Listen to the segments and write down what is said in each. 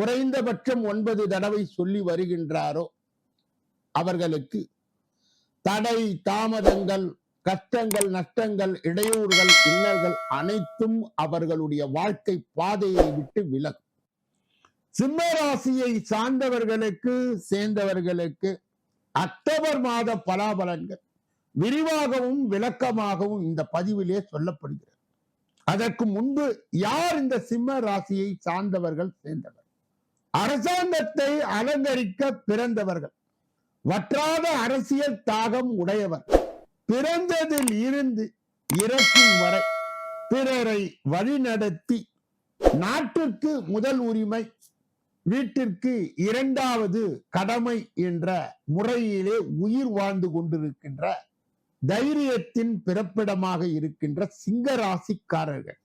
குறைந்தபட்சம் ஒன்பது தடவை சொல்லி வருகின்றாரோ அவர்களுக்கு தடை தாமதங்கள் கஷ்டங்கள் நஷ்டங்கள் இடையூறுகள் இன்னல்கள் அனைத்தும் அவர்களுடைய வாழ்க்கை பாதையை விட்டு விலகும். சிம்ம ராசியை சார்ந்தவர்களுக்கு சேர்ந்தவர்களுக்கு அக்டோபர் மாத பலாபலன்கள் விரிவாகவும் விளக்கமாகவும் இந்த பதிவிலே சொல்லப்படுகிறது. அதற்கு முன்பு யார் இந்த சிம்ம ராசியை சார்ந்தவர்கள் சேர்ந்தவர் அரசாங்கத்தை அலங்கரிக்க பிறந்தவர்கள். வற்றாத அரசியல் தாகம் உடையவர். பிறந்ததில் இருந்து இறக்கும் வரை பிறரை வழிநடத்தி நாட்டிற்கு முதல் உரிமை வீட்டிற்கு இரண்டாவது கடமை என்ற முறையிலே உயிர் வாழ்ந்து கொண்டிருக்கின்ற தைரியத்தின் பிறப்பிடமாக இருக்கின்ற சிங்கராசிக்காரர்கள்.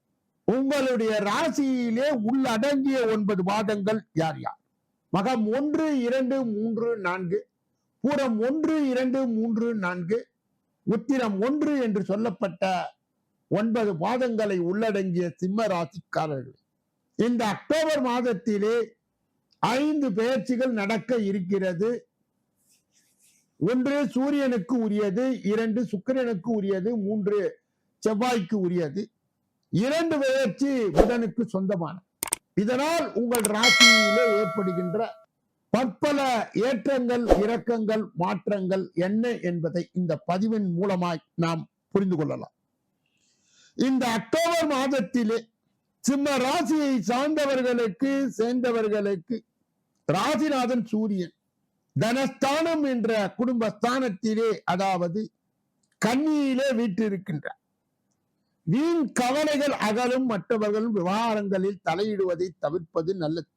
உங்களுடைய ராசியிலே உள்ளடங்கிய ஒன்பது பாதங்கள் யார் யார்? மகம் ஒன்று இரண்டு மூன்று நான்கு. பூரம் ஒன்று இரண்டு மூன்று நான்கு. உத்திரம் ஒன்று என்று சொல்லப்பட்ட ஒன்பது பாதங்களை உள்ளடங்கிய சிம்ம ராசிக்காரர்கள். இந்த அக்டோபர் மாதத்திலே ஐந்து பெயர்ச்சிகள் நடக்க இருக்கிறது. ஒன்று சூரியனுக்கு உரியது இரண்டு சுக்கிரனுக்கு உரியது மூன்று செவ்வாய்க்கு உரியது. இரண்டு பெயர்ச்சி புதனுக்கு சொந்தமான. இதனால் உங்கள் ராசியிலே ஏற்படுகின்ற பற்பல ஏற்றங்கள் இறக்கங்கள் மாற்றங்கள் என்ன என்பதை இந்த பதிவின் மூலமாய் நாம் புரிந்து கொள்ளலாம். இந்த அக்டோபர் மாதத்திலே சிம்ம ராசியை சார்ந்தவர்களுக்கு சேர்ந்தவர்களுக்கு ராசிநாதன் சூரியன் தனஸ்தானம் என்ற குடும்பஸ்தானத்திலே அதாவது கன்னியிலே வீட்டிருக்கின்றார் வீண் கவலைகள் அகலும் மற்றவர்களும் விவகாரங்களில் தலையிடுவதை தவிர்ப்பது நல்லது.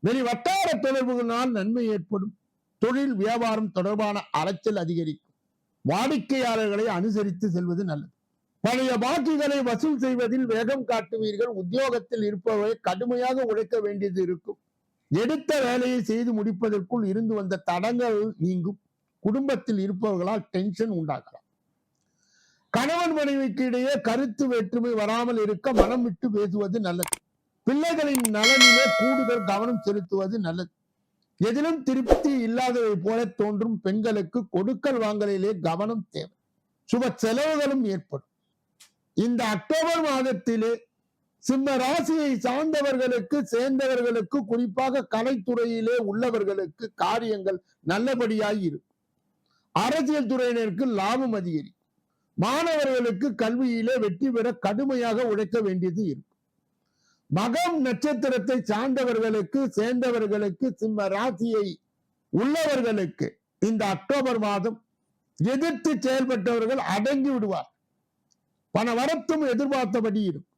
வெளி வட்டார தொடர்புகளால் நன்மை ஏற்படும். தொழில் வியாபாரம் தொடர்பான அலைச்சல் அதிகரிக்கும். வாடிக்கையாளர்களை அனுசரித்து செல்வது நல்லது. பழைய பாக்கிகளை வசூல் செய்வதில் வேகம் காட்டுவீர்கள். உத்தியோகத்தில் இருப்பவர்களை கடுமையாக உழைக்க வேண்டியது இருக்கும். எடுத்த வேலையை செய்து முடிப்பதற்குள் இருந்து வந்த தடங்கள் நீங்கும். குடும்பத்தில் இருப்பவர்களால் டென்ஷன் உண்டாகலாம். கணவன் மனைவிக்கு இடையே கருத்து வேற்றுமை வராமல் இருக்க மனம் விட்டு பேசுவது நல்லது. பிள்ளைகளின் நலனிலே கூடுதல் கவனம் செலுத்துவது நல்லது. எதிலும் திருப்தி இல்லாததை போல தோன்றும் பெண்களுக்கு கொடுக்கல் வாங்கலிலே கவனம் தேவை. சுப செலவுகளும் ஏற்படும். இந்த அக்டோபர் மாதத்திலே சிம்ம ராசியை சார்ந்தவர்களுக்கு சேர்ந்தவர்களுக்கு குறிப்பாக கலைத்துறையிலே உள்ளவர்களுக்கு காரியங்கள் நல்லபடியாய் இருக்கும். அரசியல் துறையினருக்கு லாபம் அதிகரிக்கும் மாணவர்களுக்கு கல்வியிலே வெற்றி பெற கடுமையாக உழைக்க வேண்டியது இருக்கும். மகம் நட்சத்திரத்தை சார்ந்தவர்களுக்கு சேர்ந்தவர்களுக்கு சிம்ம ராசியை உள்ளவர்களுக்கு இந்த அக்டோபர் மாதம் எதிர்த்து செயல்பட்டவர்கள் அடங்கி விடுவார் பண வரத்தும் எதிர்பார்த்தபடி இருக்கும்.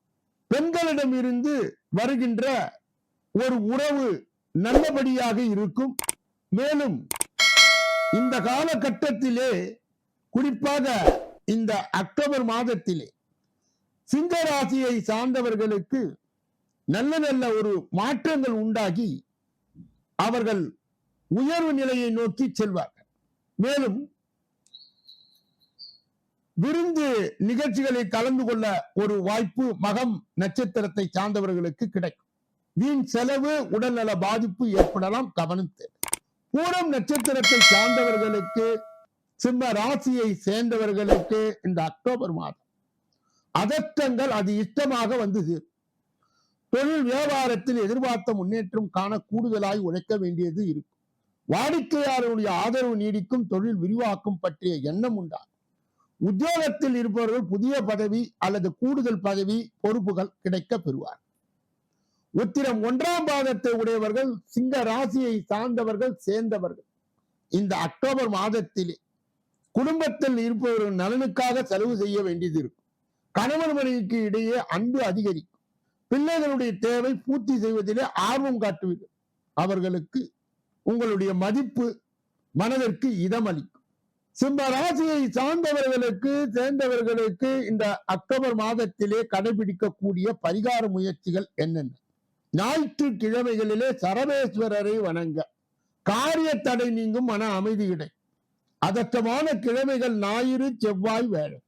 பெண்களிடம் இருந்து வருகின்ற ஒரு உறவு நல்லபடியாக இருக்கும். மேலும் இந்த காலகட்டத்திலே குறிப்பாக இந்த அக்டோபர் மாதத்திலே சிங்க ராசியை சார்ந்தவர்களுக்கு நல்ல நல்ல ஒரு மாற்றங்கள் உண்டாகி அவர்கள் உயர்வு நிலையை நோக்கி செல்வார்கள். மேலும் விருந்து நிகழ்ச்சிகளில் கலந்து கொள்ள ஒரு வாய்ப்பு மகம் நட்சத்திரத்தை சார்ந்தவர்களுக்கு கிடைக்கும். வீண் செலவு உடல்நல பாதிப்பு ஏற்படலாம் கவனம் தேவை. பூரம் நட்சத்திரத்தை சார்ந்தவர்களுக்கு சிம்ம ராசியை சேர்ந்தவர்களுக்கு இந்த அக்டோபர் மாதம் அதற்றங்கள் அது இஷ்டமாக வந்து தொழில் வியாபாரத்தில் எதிர்பார்த்த முன்னேற்றம் காண கூடுதலாய் உழைக்க வேண்டியது இருக்கும். வாடிக்கையாளருடைய ஆதரவு நீடிக்கும் தொழில் விரிவாக்கம் பற்றிய எண்ணம் உண்டாகும். உத்தியோகத்தில் இருப்பவர்கள் புதிய பதவி அல்லது கூடுதல் பதவி பொறுப்புகள் கிடைக்க பெறுவார் உத்திரம் ஒன்றாம் பாதத்தை உடையவர்கள் சிங்க ராசியை சார்ந்தவர்கள் சேர்ந்தவர்கள். இந்த அக்டோபர் மாதத்திலே குடும்பத்தில் இருப்பவர்கள் நலனுக்காக செலவு செய்ய வேண்டியது இருக்கும். கணவன் மனைவிக்கு இடையே அன்பு அதிகரிக்கும். பிள்ளைகளுடைய தேவை பூர்த்தி செய்வதிலே ஆர்வம் காட்டுவீர்கள் அவர்களுக்கு உங்களுடைய மதிப்பு மனதிற்கு இதமளிக்கும். சிம்ம ராசியை சார்ந்தவர்களுக்கு சேர்ந்தவர்களுக்கு இந்த அக்டோபர் மாதத்திலே கடைபிடிக்கக்கூடிய பரிகார முயற்சிகள் என்னென்ன? ஞாயிற்றுக்கிழமைகளிலே சரவேஸ்வரரை வணங்க. காரிய தடை நீங்கும் மன அமைதி கிடை அதற்றமான கிழமைகள் ஞாயிறு செவ்வாய் வேழம்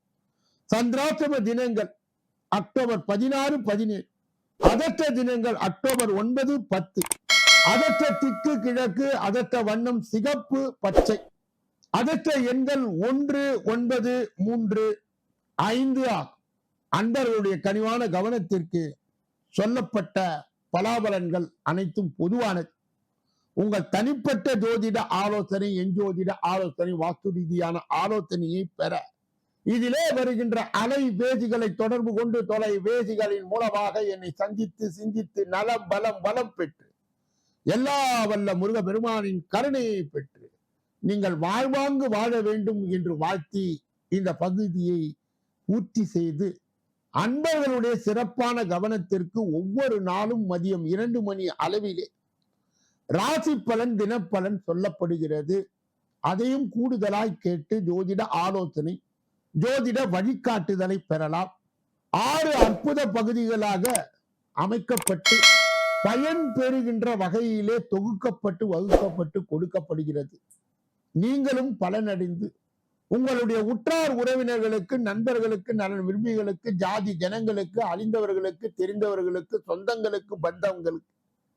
சந்திராசிரம தினங்கள் அக்டோபர் பதினாறு பதினேழு. அதற்ற தினங்கள் அக்டோபர் ஒன்பது பத்து. அதற்ற திக்கு கிழக்கு அதற்ற வண்ணம் சிகப்பு பச்சை. அதற்ற எண்கள் ஒன்று ஒன்பது மூன்று ஐந்து ஆகும். அன்பர்களுடைய கனிவான கவனத்திற்கு சொல்லப்பட்ட பலாபலன்கள் அனைத்தும் பொதுவானது. உங்கள் தனிப்பட்ட ஜோதிட ஆலோசனை எஞ்சோதிட ஆலோசனை வாஸ்து ரீதியான ஆலோசனையை பெற. இதிலே வருகின்ற அலை வேதிகளை தொடர்பு கொண்டு தொலைவேதிகளின் மூலமாக என்னை சந்தித்து சிந்தித்து நலம் பலம் வளம் பெற்று எல்லா வல்ல முருக பெருமானின் கருணையை பெற்று நீங்கள் வாழ்வாங்கு வாழ வேண்டும் என்று வாழ்த்தி இந்த பகுதியை பூர்த்தி செய்து அன்பர்களுடைய சிறப்பான கவனத்திற்கு ஒவ்வொரு நாளும் மதியம் இரண்டு மணி அளவிலே ராசி பலன் தினப்பலன் சொல்லப்படுகிறது. அதையும் கூடுதலாய் கேட்டு ஜோதிட ஆலோசனை ஜோதிட வழிகாட்டுதலை பெறலாம். ஆறு அற்புத பகுதிகளாக அமைக்கப்பட்டு பயன் பெறுகின்ற வகையிலே தொகுக்கப்பட்டு வகுக்கப்பட்டு கொடுக்கப்படுகிறது. நீங்களும் பலனடைந்து உங்களுடைய உற்றார் உறவினர்களுக்கு நண்பர்களுக்கு நலன் விரும்பிகளுக்கு ஜாதி ஜனங்களுக்கு அழிந்தவர்களுக்கு தெரிந்தவர்களுக்கு சொந்தங்களுக்கு பந்தவங்களுக்கு